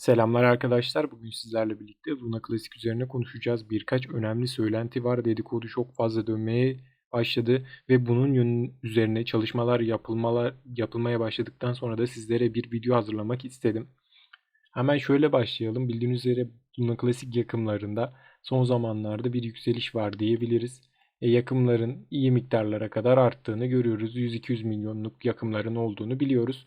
Selamlar arkadaşlar. Bugün sizlerle birlikte Luna Classic üzerine konuşacağız. Birkaç önemli söylenti var. Dedikodu çok fazla dönmeye başladı ve bunun yönü üzerine çalışmalar yapılmalar yapılmaya başladıktan sonra da sizlere bir video hazırlamak istedim. Hemen şöyle başlayalım. Bildiğiniz üzere Luna Classic yakımlarında son zamanlarda bir yükseliş var diyebiliriz. E, yakımların iyi miktarlara kadar arttığını görüyoruz. 100-200 milyonluk yakımların olduğunu biliyoruz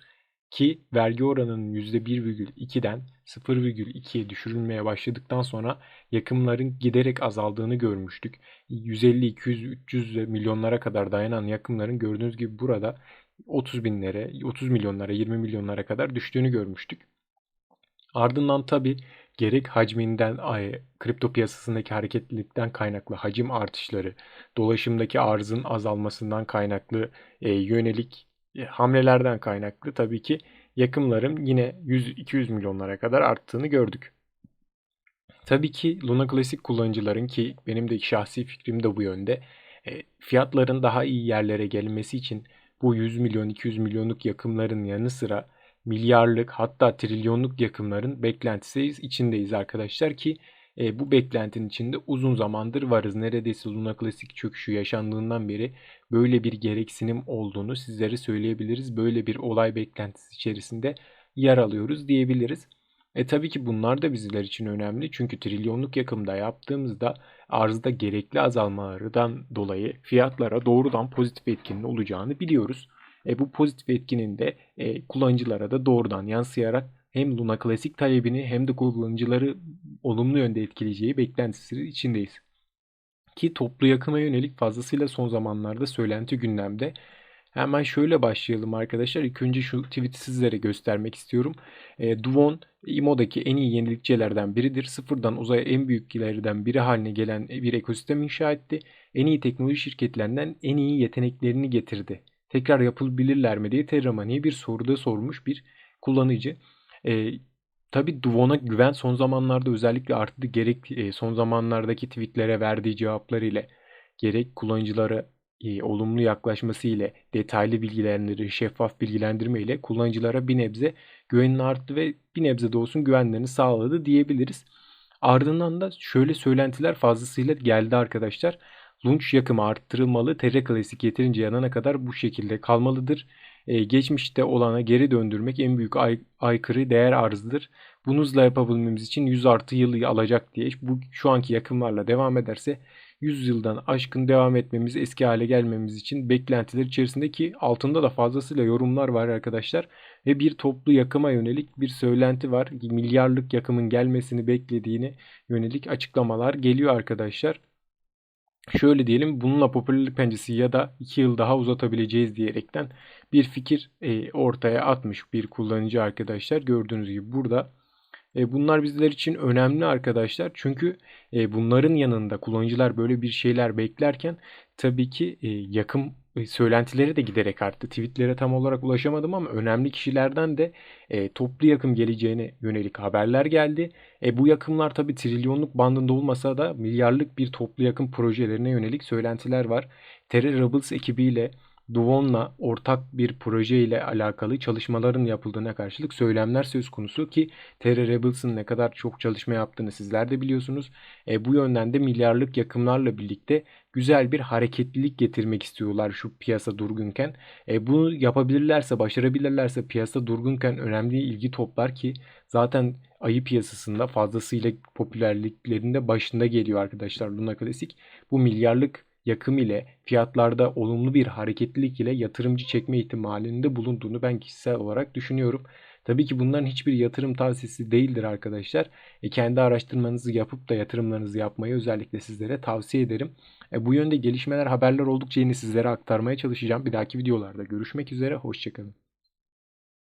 ki vergi oranının %1,2'den 0,2'ye düşürülmeye başladıktan sonra yakımların giderek azaldığını görmüştük. 150, 200, 300 milyonlara kadar dayanan yakımların gördüğünüz gibi burada 30 binlere, 30 milyonlara, 20 milyonlara kadar düştüğünü görmüştük. Ardından tabi gerek hacminden, kripto piyasasındaki hareketlilikten kaynaklı hacim artışları, dolaşımdaki arzın azalmasından kaynaklı e, yönelik hamlelerden kaynaklı tabii ki yakımların yine 100-200 milyonlara kadar arttığını gördük. Tabii ki Luna Classic kullanıcıların ki benim de şahsi fikrim de bu yönde e, fiyatların daha iyi yerlere gelmesi için bu 100 milyon 200 milyonluk yakımların yanı sıra milyarlık hatta trilyonluk yakımların beklentisi içindeyiz arkadaşlar ki e, bu beklentinin içinde uzun zamandır varız. Neredeyse Luna Classic çöküşü yaşandığından beri böyle bir gereksinim olduğunu sizlere söyleyebiliriz. Böyle bir olay beklentisi içerisinde yer alıyoruz diyebiliriz. E tabii ki bunlar da bizler için önemli. Çünkü trilyonluk yakımda yaptığımızda arzda gerekli azalmalardan dolayı fiyatlara doğrudan pozitif etkinin olacağını biliyoruz. E, bu pozitif etkinin de e, kullanıcılara da doğrudan yansıyarak hem Luna Classic talebini hem de kullanıcıları olumlu yönde etkileyeceği beklentisi içindeyiz. Ki toplu yakıma yönelik fazlasıyla son zamanlarda söylenti gündemde. Hemen şöyle başlayalım arkadaşlar. İlk önce şu tweet'i sizlere göstermek istiyorum. E, Duvon IMO'daki en iyi yenilikçilerden biridir. Sıfırdan uzaya en büyüklerden biri haline gelen bir ekosistem inşa etti. En iyi teknoloji şirketlerinden en iyi yeteneklerini getirdi. Tekrar yapılabilirler mi diye Terramani'ye bir soruda sormuş bir kullanıcı. E, tabii Duvon'a güven son zamanlarda özellikle arttı. Gerek e, son zamanlardaki tweetlere verdiği cevaplar ile gerek kullanıcılara e, olumlu yaklaşması ile detaylı bilgilendirme, şeffaf bilgilendirme ile kullanıcılara bir nebze güvenin arttı ve bir nebze de olsun güvenlerini sağladı diyebiliriz. Ardından da şöyle söylentiler fazlasıyla geldi arkadaşlar. Launch yakımı arttırılmalı. Terra Classic yeterince yanana kadar bu şekilde kalmalıdır e, geçmişte olana geri döndürmek en büyük ay, aykırı değer arzıdır. Bunu hızla yapabilmemiz için 100 artı yıl alacak diye bu şu anki yakımlarla devam ederse 100 yıldan aşkın devam etmemiz, eski hale gelmemiz için beklentiler içerisindeki altında da fazlasıyla yorumlar var arkadaşlar. Ve bir toplu yakıma yönelik bir söylenti var. Milyarlık yakımın gelmesini beklediğini yönelik açıklamalar geliyor arkadaşlar şöyle diyelim bununla popülerlik penceresi ya da 2 yıl daha uzatabileceğiz diyerekten bir fikir e, ortaya atmış bir kullanıcı arkadaşlar. Gördüğünüz gibi burada e, bunlar bizler için önemli arkadaşlar. Çünkü e, bunların yanında kullanıcılar böyle bir şeyler beklerken tabii ki yakın söylentileri de giderek arttı. Tweetlere tam olarak ulaşamadım ama önemli kişilerden de e, toplu yakım geleceğine yönelik haberler geldi. E, bu yakımlar tabi trilyonluk bandında olmasa da milyarlık bir toplu yakım projelerine yönelik söylentiler var. Terra Rebels ekibiyle Duvon'la ortak bir proje ile alakalı çalışmaların yapıldığına karşılık söylemler söz konusu ki Terra Rebels'ın ne kadar çok çalışma yaptığını sizler de biliyorsunuz. E, bu yönden de milyarlık yakımlarla birlikte güzel bir hareketlilik getirmek istiyorlar şu piyasa durgunken. E, bunu yapabilirlerse, başarabilirlerse piyasa durgunken önemli ilgi toplar ki zaten ayı piyasasında fazlasıyla popülerliklerinde başında geliyor arkadaşlar Luna Classic. Bu milyarlık yakım ile fiyatlarda olumlu bir hareketlilik ile yatırımcı çekme ihtimalinde bulunduğunu ben kişisel olarak düşünüyorum. Tabii ki bunların hiçbir yatırım tavsiyesi değildir arkadaşlar. E, kendi araştırmanızı yapıp da yatırımlarınızı yapmayı özellikle sizlere tavsiye ederim. E, bu yönde gelişmeler, haberler oldukça yeni sizlere aktarmaya çalışacağım. Bir dahaki videolarda görüşmek üzere. Hoşçakalın.